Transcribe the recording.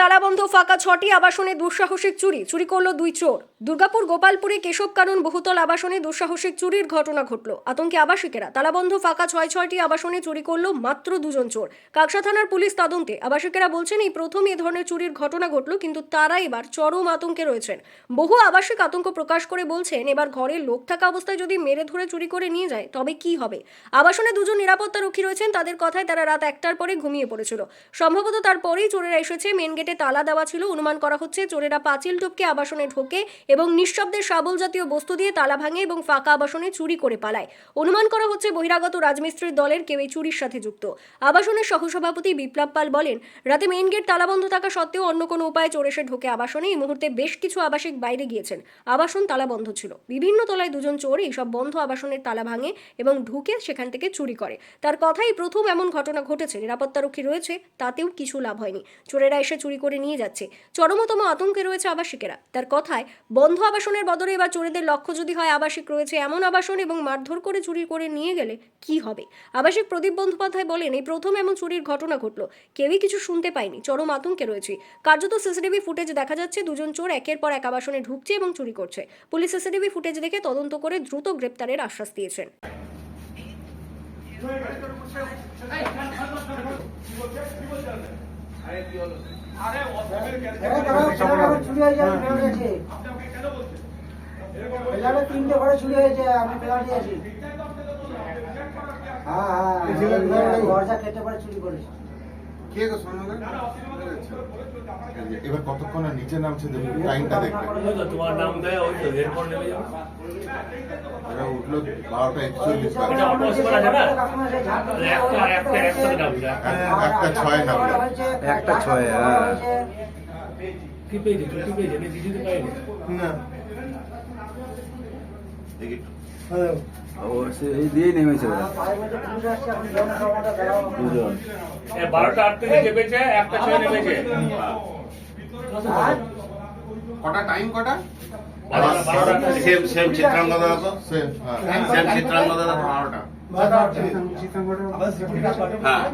তালাবন্ধ ফাঁকা ছটি আবাসনে দুঃসাহসিক চুরি চুরি করল দুই চোর। দুর্গাপুর গোপালপুরে কেশব কানন বহুতল আবাসনে দুঃসাহসিক চুরির ঘটনা ঘটলো। আতঙ্কে আবাসিকেরা তালাবন্ধ ফাঁকা ছয় ছয়টি আবাসনে চুরি করল মাত্র দুজন চোর। কাকসা থানার পুলিশ তদন্তে আবাসিকেরা বলছেন, এই প্রথম এ ধরনের চুরির ঘটনা ঘটলো, কিন্তু তারা এবার চরম আতঙ্কে রয়েছেন। বহু আবাসিক আতঙ্ক প্রকাশ করে বলছেন, এবার ঘরে লোক থাকা অবস্থায় যদি মেরে ধরে চুরি করে নিয়ে যায়, তবে কি হবে? আবাসনে দুজন নিরাপত্তা রক্ষী রয়েছেন, তাদের কথায় তারা রাত একটার পরে ঘুমিয়ে পড়েছিল। সম্ভবত তারপরেই চোরেরা এসেছে, মেন গেটে তালা দেওয়া ছিল, অনুমান করা হচ্ছে চোরেরা পাঁচিল টপকে আবাসনে ঢোকে এবং নিঃশব্দে শাবল জাতীয় বস্তু দিয়ে তালা ভাঙে এবং ফাঁকা আবাসনে চুরি করে পালায়। অনুমান করা হচ্ছে বহিরাগত রাজমিস্ত্রির দলের কেউ এই চুরির সাথে যুক্ত। আবাসনের সহসভাপতি বিপ্লব পাল বলেন, রাতে মেইন গেট তালা বন্ধ থাকা সত্ত্বেও অন্য কোনো উপায়ে চোর এসে ঢোকে আবাসনে। এই মুহূর্তে বেশ কিছু আবাসিক বাইরে গিয়েছেন। আবাসন তালা বন্ধ ছিল। বিভিন্ন তলায় দুজন চোর এইসব বন্ধ আবাসনের তালা ভাঙে এবং ঢুকে সেখান থেকে চুরি করে। তার কথাই প্রথম এমন ঘটনা ঘটেছে, নিরাপত্তারক্ষী রয়েছে, তাতেও কিছু লাভ হয়নি। চোরেরা এসে চুরি করে নিয়ে যাচ্ছে চরমতম আতঙ্কে রয়েছে আবাসিকেরা তার কথায় বন্ধ আবাসনের বদলে এবার চোরেদের লক্ষ্য যদি হয় আবাসিক রয়েছে এমন আবাসন এবং মারধর করে চুরি করে নিয়ে গেলে কি হবে আবাসিক প্রদীপ বন্দ্যোপাধ্যায় বলেন এই প্রথম এমন চুরির ঘটনা ঘটলো কেউই কিছু শুনতে পায়নি চরম আতঙ্কে রয়েছে কার্যত সিসিটিভি ফুটেজ দেখা যাচ্ছে দুজন চোর একের পর এক আবাসনে ঢুকছে এবং চুরি করছে পুলিশ সিসিটিভি ফুটেজ দেখে তদন্ত করে দ্রুত গ্রেপ্তারের আশ্বাস দিয়েছেন চুরি হয়েছে আমি ফেরত দিয়েছি ফেলারে তিনটে ঘরে চুরি হয়েছে আমি ফেরত দিয়েছি। হ্যাঁ হ্যাঁ দরজা কেটে পরে চুরি করেছে। কে গো এবার কতক্ষণ আর নিচে নামছে টাইমটা দেখবে। তোমার নাম দেয় ওই তো এরপর নেমে যাবে। উঠল বারোটা একচল্লিশ? একটা একটা একসাথে নামছে একটা ছয় নামলো একটা ছয়, হ্যাঁ। দিয়েই নেমেছে বারোটা আট থেকে চেপেছে একটা ছয় নেমেছে। কটা টাইম কটা? সেম সেম চিত্রাঙ্গ দাদা তো? সেম হ্যাঁ। সেম দাদা বারোটা। হ্যাঁ।